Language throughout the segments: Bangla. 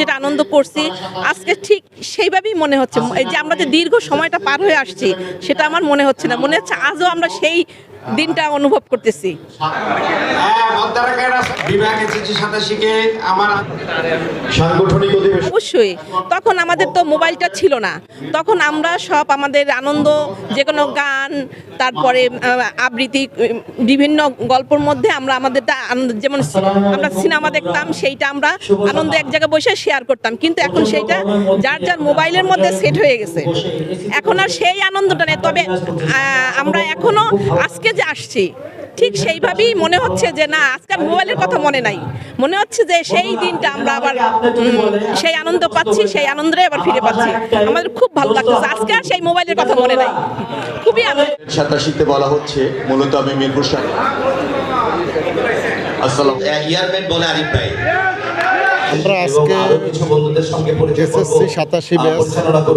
যেটা আনন্দ করছি। আজকে ঠিক সেইভাবেই মনে হচ্ছে। এই যে আমরা যে দীর্ঘ সময়টা পার হয়ে আসছি, সেটা আমার মনে হচ্ছে না। মনে হচ্ছে আজও আমরা সেই দিনটা অনুভব করতেছি। অবশ্যই। তখন আমাদের তো মোবাইলটা ছিল না। তখন আমরা সব আমাদের আনন্দ যে কোনো গান তারপরে আবৃত্তি বিভিন্ন গল্পের মধ্যে আমরা আমাদের যেমন আমরা সিনেমা দেখতাম সেইটা আমরা আনন্দ এক জায়গায় বসে শেয়ার করতাম। কিন্তু এখন সেইটা যার যার মোবাইলের মধ্যে সেট হয়ে গেছে। এখন আর সেই আনন্দটা নেই। তবে আমরা এখনও আজকে যে আসছি ঠিক সেইভাবেই মনে হচ্ছে যে না আজকাল মোবাইলের কথা মনে নাই। মনে হচ্ছে যে সেই দিনটা আমরা আবার সেই আনন্দ পাচ্ছি সেই আনন্দে আবার ফিরে পাচ্ছি। আমাদের খুব ভালো লাগতেছে। আজকে আর সেই মোবাইলের কথা মনে নাই। খুবই আনন্দ। সাতাশিতে বলা হচ্ছে মূলত আমি মিরপুর সাহেব আসসালাম ইয়ারম্যান বলে আরিফ ভাই। আমরা আজকে। এসএসসি সাতাশি ব্যাচ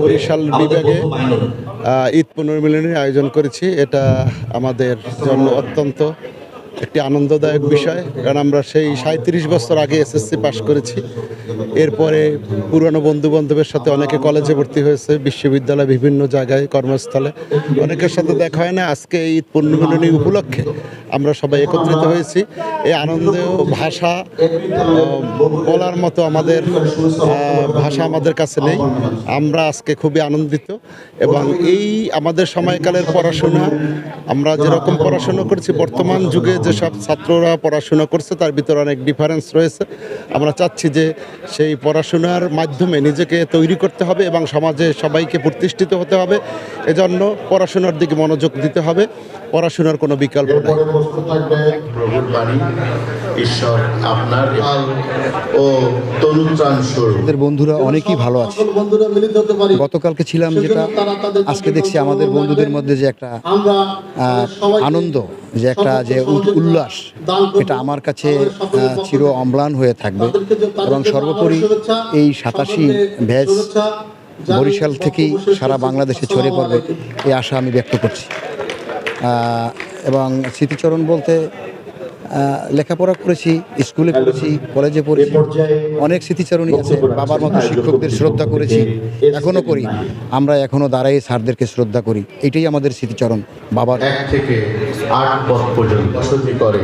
বরিশাল বিভাগে ঈদ পুনর্মিলনের আয়োজন করেছি এটা আমাদের জন্য অত্যন্ত একটি আনন্দদায়ক বিষয়, কারণ আমরা সেই সাঁত্রিশ বছর আগে এসএসসি পাশ করেছি। এরপরে পুরনো বন্ধু বান্ধবের সাথে অনেকে কলেজে ভর্তি হয়েছে, বিশ্ববিদ্যালয় বিভিন্ন জায়গায়, কর্মস্থলে। অনেকের সাথে দেখা হয় না, আজকে এই ঈদ পুনর্মিলনী উপলক্ষে আমরা সবাই একত্রিত হয়েছি। এই আনন্দ ভাষা বলার মতো আমাদের ভাষা আমাদের কাছে নেই। আমরা আজকে খুবই আনন্দিত এবং এই আমাদের সময়কালের পড়াশোনা, আমরা যেরকম পড়াশোনা করছি, বর্তমান যুগে যেসব ছাত্ররা পড়াশোনা করছে তার ভিতরে অনেক ডিফারেন্স রয়েছে। আমরা চাচ্ছি যে সেই পড়াশোনার মাধ্যমে নিজেকে তৈরি করতে হবে এবং সমাজে সবাইকে প্রতিষ্ঠিত হতে হবে। এজন্য পড়াশোনার দিকে মনোযোগ দিতে হবে। পড়াশোনার কোনো বিকল্প নেই। এরপরে প্রশ্ন থাকবে প্রভুর বাণী ঈশ্বর আপনার ও তরুত্রাণ আমাদের বন্ধুরা অনেকেই ভালো আছে। গতকালকে ছিলাম যেটা আজকে দেখছি আমাদের বন্ধুদের মধ্যে যে একটা আনন্দ যে একটা যে উল- উল্লাস এটা আমার কাছে চির অম্লান হয়ে থাকবে। এবং সর্বোপরি এই সাতাশি ভ্যাজ বরিশাল থেকেই সারা বাংলাদেশে ছড়িয়ে পড়বে। এই আশা আমি ব্যক্ত করছি। এবং স্মৃতিচরণ বলতে লেখাপড়া করেছি স্কুলে পড়েছি কলেজে পড়েছি। অনেক স্মৃতিচারণী আছে। বাবার মতো শিক্ষকদের শ্রদ্ধা করেছি এখনও করি। আমরা এখনও দাঁড়াই স্যারদেরকে শ্রদ্ধা করি। এটাই আমাদের স্মৃতিচরণ। বাবার থেকে আট পদ পর্যন্ত করে।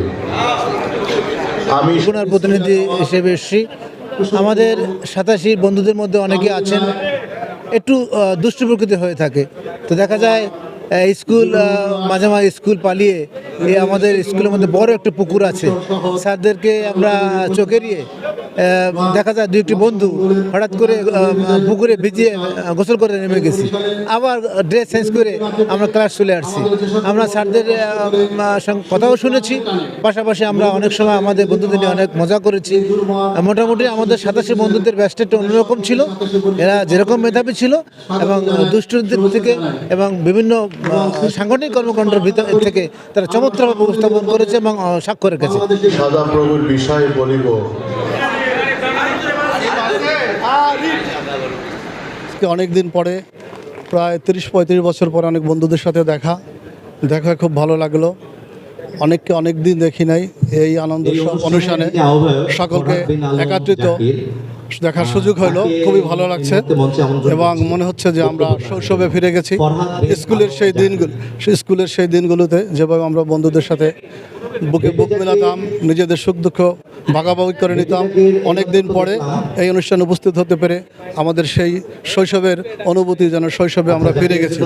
আমি ওনার প্রতিনিধি হিসেবে এসেছি। আমাদের সাতাশি বন্ধুদের মধ্যে অনেকে আছেন। একটু দুষ্টু প্রকৃতি হয়ে থাকে। তো দেখা যায় স্কুল মাঝে মাঝে স্কুল পালিয়ে আমাদের স্কুলের মধ্যে বড় একটা পুকুর আছে। স্যারদেরকে আমরা চোখে এড়িয়ে আহ, দেখা যায় দুই একটি বন্ধু হঠাৎ করে পুকুরে ভিজিয়ে গোসল করে নেমে গেছি। আবার ড্রেস চেঞ্জ করে আমরা ক্লাস চলে আসছি। আমরা স্যারদের সঙ্গে কথাও শুনেছি। পাশাপাশি আমরা অনেক সময় আমাদের বন্ধুদের নিয়ে অনেক মজা করেছি। মোটামুটি আমাদের সাতাশি বন্ধুদের ব্যস্ত একটা অন্যরকম ছিল। এরা যেরকম মেধাবী ছিল এবং দুষ্টদের থেকে এবং বিভিন্ন সাংগঠনিক কর্মকাণ্ডের ভিতর থেকে তারা চমৎকারভাবে উপস্থাপন করেছে এবং সাক্ষ্য রেখেছে। বিষয়ে বলিব অনেক দিন পরে প্রায় তিরিশ পঁয়ত্রিশ বছর পরে অনেক বন্ধুদের সাথে দেখা। দেখা খুব ভালো লাগল। অনেককে অনেক দিন দেখি নাই এই আনন্দ অনুষ্ঠানে। সকলকে একত্রিত দেখার সুযোগ হলো খুবই ভালো লাগছে। এবং মনে হচ্ছে যে আমরা শৈশবে ফিরে গেছি। স্কুলের সেই দিনগুলো সেই স্কুলের সেই দিনগুলোতে যেভাবে আমরা বন্ধুদের সাথে বুকে বুক মেলাতাম নিজেদের সুখ দুঃখ ভাগাভাগি করে নিতাম। অনেক দিন পরে এই অনুষ্ঠানে উপস্থিত হতে পেরে আমাদের সেই শৈশবের অনুভূতি যেন শৈশবে আমরা ফিরে গেছি।